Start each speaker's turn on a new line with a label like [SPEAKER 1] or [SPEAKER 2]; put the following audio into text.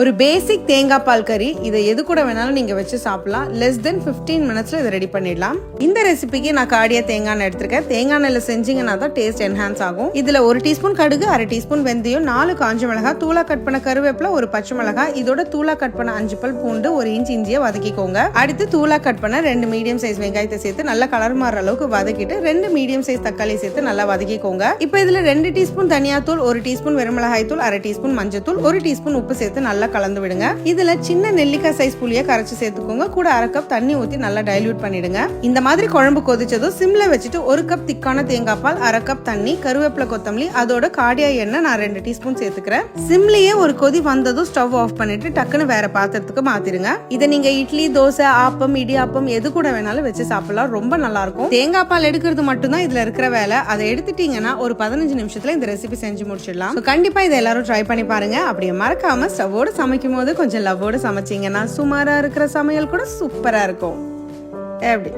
[SPEAKER 1] ஒரு பேசிக் தேங்காய் பால் கறி. இதை எது கூட வேணாலும் நீங்க வச்சு சாப்பிடலாம். லெஸ் தென் 15 மினிட்ஸ்ல இதை ரெடி பண்ணிடலாம். இந்த ரெசிபிக்கு நான் காடியா தேங்காய் எண்ணெய் எடுத்திருக்கேன். தேங்காய் எண்ணெயில செஞ்சீங்கன்னா தான் டேஸ்ட் என்ஹான்ஸ் ஆகும். இதுல ஒரு டீஸ்பூன் கடுகு அரை டீஸ்பூன் வெந்தயம் நாலு காஞ்ச மிளகாய் தூளா கட் பண்ண கருவேப்பிலை ஒரு பச்சை மிளகாய் இதோட தூளா கட் பண்ண அஞ்சு பல் பூண்டு ஒரு இன்ச் இஞ்சியை வதக்கிக்கோங்க. அடுத்து தூளா கட் பண்ண ரெண்டு மீடியம் சைஸ் வெங்காயத்தை சேர்த்து நல்லா கலர் மாற அளவுக்கு வதக்கிட்டு ரெண்டு மீடியம் சைஸ் தக்காளி சேர்த்து நல்லா வதக்கிக்கோங்க. இப்போ இதுல ரெண்டு டீஸ்பூன் தனியாத்தூள் ஒரு டீஸ்பூன் வெறுமிளகாய் தூள் அரை டீஸ்பூன் மஞ்சத்தூள் ஒரு டீஸ்பூன் உப்பு சேர்த்து நல்லா கலந்து விடுங்க. இதுல சின்ன நெல்லிக்காய் சைஸ் புளிய கரைச்சு சேர்த்துக்கோங்க. கூட அரை கப் தண்ணி ஊத்தி நல்லா டைல்யூட் பண்ணிடுங்க. இந்த மாதிரி குழம்பு கொதிச்சதும் சிம்ல வச்சுட்டு ஒரு கப் திக்கான தேங்காய் பால் அரை கப் தண்ணி கருவேப்பிலை கொத்தமல்லி அதோட காடியா எண்ணெய் நான் ரெண்டு டீஸ்பூன் சேர்த்துக்கிறேன். சிம்லயே ஒரு கொதி வந்ததும் ஸ்டவ் ஆஃப் பண்ணிட்டு டக்குன்னு வேற பாத்திரத்துக்கு மாத்திருங்க இதை நீங்க இட்லி தோசை ஆப்பம் இடியாப்பம் எது கூட வேணாலும் வச்சு சாப்பிடலாம். ரொம்ப நல்லா இருக்கும். தேங்காய் பால் எடுக்கிறது மட்டும்தான் இதுல இருக்கிற வேலை. அதை எடுத்துட்டீங்கன்னா ஒரு பதினஞ்சு நிமிஷத்துல இந்த ரெசிபி செஞ்சு முடிச்சிடலாம். கண்டிப்பா இதை எல்லாரும் ட்ரை பண்ணி பாருங்க. அப்படியே மறக்காம ஸ்டவ்வோட சமைக்கும் போது கொஞ்சம் லவ்வோடு சமைச்சீங்கன்னா சுமாரா இருக்கிற சமையல் கூட சூப்பரா இருக்கும். எப்படி?